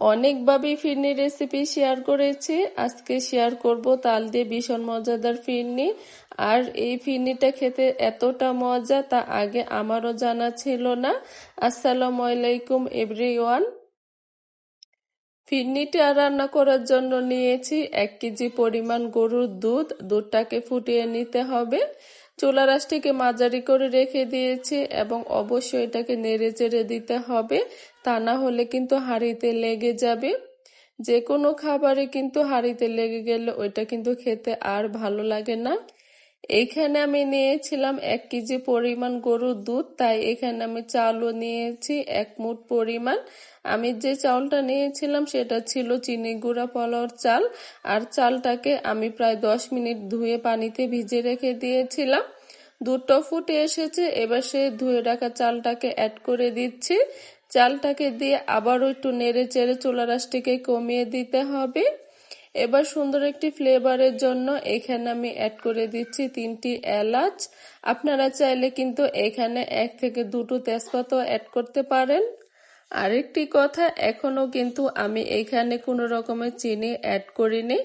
অনেকভাবেই ফিরনি recipe share করেছি। আজকে শেয়ার করব তাল দিয়ে ভীষণ মজাদার ফিরনি। আর এই ফিরনিটা খেতে এতটা মজা, তা আগে আমারও জানা ছিল না। আসসালামু আলাইকুম এভরিওয়ান ফিরনিটা রান্না করার জন্য নিয়েছি এক কেজি পরিমাণ গরুর দুধ। দুধটাকে ফুটিয়ে নিতে হবে। চুলা রাসটিকে মাঝারি করে রেখে দিয়েছি এবং অবশ্যই এটাকে নেড়ে চেড়ে দিতে হবে। তা না হলে কিন্তু হাঁড়িতে লেগে যাবে। যে কোনো খাবারে কিন্তু হাঁড়িতে লেগে গেলে ওইটা কিন্তু খেতে আর ভালো লাগে না। এখানে আমি নিয়েছিলাম এক কেজি পরিমাণ গরুর দুধ, তাই এখানে আমি চালও নিয়েছি এক মুঠ পরিমাণ। আমি যে চাউলটা নিয়েছিলাম সেটা ছিল চিনি গুঁড়া পলাওর চাল, আর চালটাকে আমি প্রায় দশ মিনিট ধুয়ে পানিতে ভিজে রেখে দিয়েছিলাম। দুধটা ফুটে এসেছে, এবার সে ধুয়ে রাখা চালটাকে অ্যাড করে দিচ্ছি। চালটাকে দিয়ে আবারও একটু নেড়ে চেড়ে চুলা রাসটিকে কমিয়ে দিতে হবে। এবার সুন্দর একটি ফ্লেভারের জন্য এখানে আমি অ্যাড করে দিচ্ছি তিনটি এলাচ। আপনারা চাইলে কিন্তু এখানে এক থেকে দুটো তেজপাতাও অ্যাড করতে পারেন। আরেকটি কথা, এখনও কিন্তু আমি এখানে কোনো রকমের চিনি অ্যাড করিনি।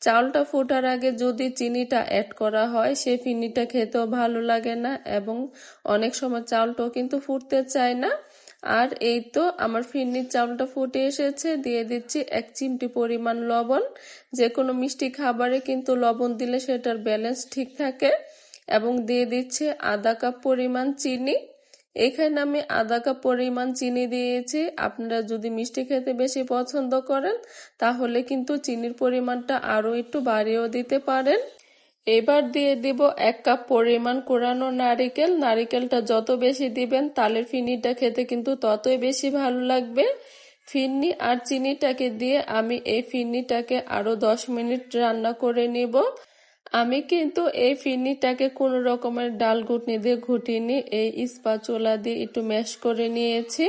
চালটা ফোটার আগে যদি চিনিটা অ্যাড করা হয়, সে ফিনিটা খেতেও ভালো লাগে না এবং অনেক সময় চালটাও কিন্তু ফুটতে চায় না। আর এই তো আমার ফিরনির চাউলটা ফুটে এসেছে। দিয়ে দিচ্ছি এক চিমটি পরিমাণ লবণ। যে কোনো মিষ্টি খাবারে কিন্তু লবণ দিলে সেটার ব্যালেন্স ঠিক থাকে। এবং দিয়ে দিচ্ছি আধা কাপ পরিমাণ চিনি। এখানে আমি আধা কাপ পরিমাণ চিনি দিয়েছি। আপনারা যদি মিষ্টি খেতে বেশি পছন্দ করেন, তাহলে কিন্তু চিনির পরিমাণটা আরও একটু বাড়িয়েও দিতে পারেন। এবার দিয়ে দিব এক কাপ পরিমাণ কোরানো নারিকেল। নারিকেলটা যত বেশি দিবেন, তালের ফিনিটা খেতে কিন্তু ততই বেশি ভালো লাগবে। ফিন্নি আর চিনিটাকে দিয়ে আমি এই ফিন্নিটাকে আরও দশ মিনিট রান্না করে নিব। আমি কিন্তু এই ফিরনিটাকে কোনো রকমের ডাল ঘুটনি দিয়ে ঘুটিনি এই চোলা দিয়ে একটু ম্যাশ করে নিয়েছি।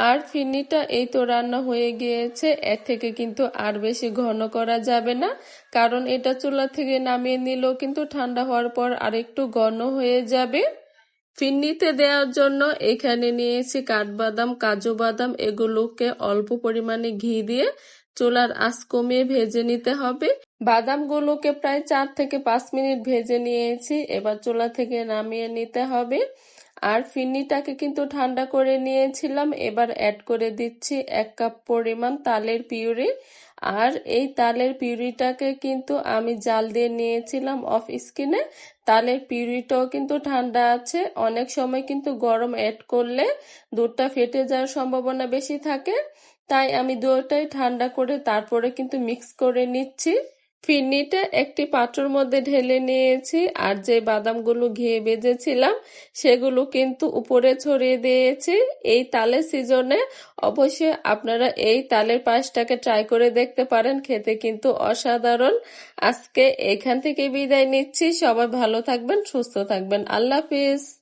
আর ফিরনিটা এই তো রান্না হয়ে গিয়েছে, এর থেকে কিন্তু আর বেশি ঘন করা যাবে না, কারণ এটা চুলা থেকে নামিয়ে নিলেও কিন্তু ঠান্ডা হওয়ার পর আর একটু ঘন হয়ে যাবে। ফিন্নিতে দেওয়ার জন্য এখানে নিয়েছি কাঠবাদাম, কাজু বাদাম, এগুলোকে অল্প পরিমাণে ঘি দিয়ে চুলার আঁচ কমিয়ে ভেজে নিতে হবে। বাদামগুলোকে প্রায় চার থেকে পাঁচ মিনিট ভেজে নিয়েছি। এবার চুলা থেকে নামিয়ে নিতে হবে। আর ফিন্নিটাকে কিন্তু ঠান্ডা করে নিয়েছিলাম। এবার অ্যাড করে দিচ্ছি এক কাপ পরিমাণ তালের পিউরি। আর এই তালের পিউরিটাকে কিন্তু আমি জাল দিয়ে নিয়েছিলাম অফ স্কিনে তালের পিউরিটাও কিন্তু ঠান্ডা আছে। অনেক সময় কিন্তু গরম অ্যাড করলে দুধটা ফেটে যাওয়ার সম্ভাবনা বেশি থাকে। তাই আমি দুটাই ঠান্ডা করে তারপরে কিন্তু মিক্স করে নিচ্ছি। ফিরনিটা একটি পাত্রর মধ্যে ঢেলে নিয়েছি আর যে বাদামগুলো ঘিয়ে বেজেছিলাম সেগুলো কিন্তু উপরে ছড়িয়ে দিয়েছি। এই তালের সিজনে অবশ্যই আপনারা এই তালের পাশটাকে ট্রাই করে দেখতে পারেন, খেতে কিন্তু অসাধারণ। আজকে এখান থেকে বিদায় নিচ্ছি, সবাই ভালো থাকবেন, সুস্থ থাকবেন। আল্লাহ হাফিজ।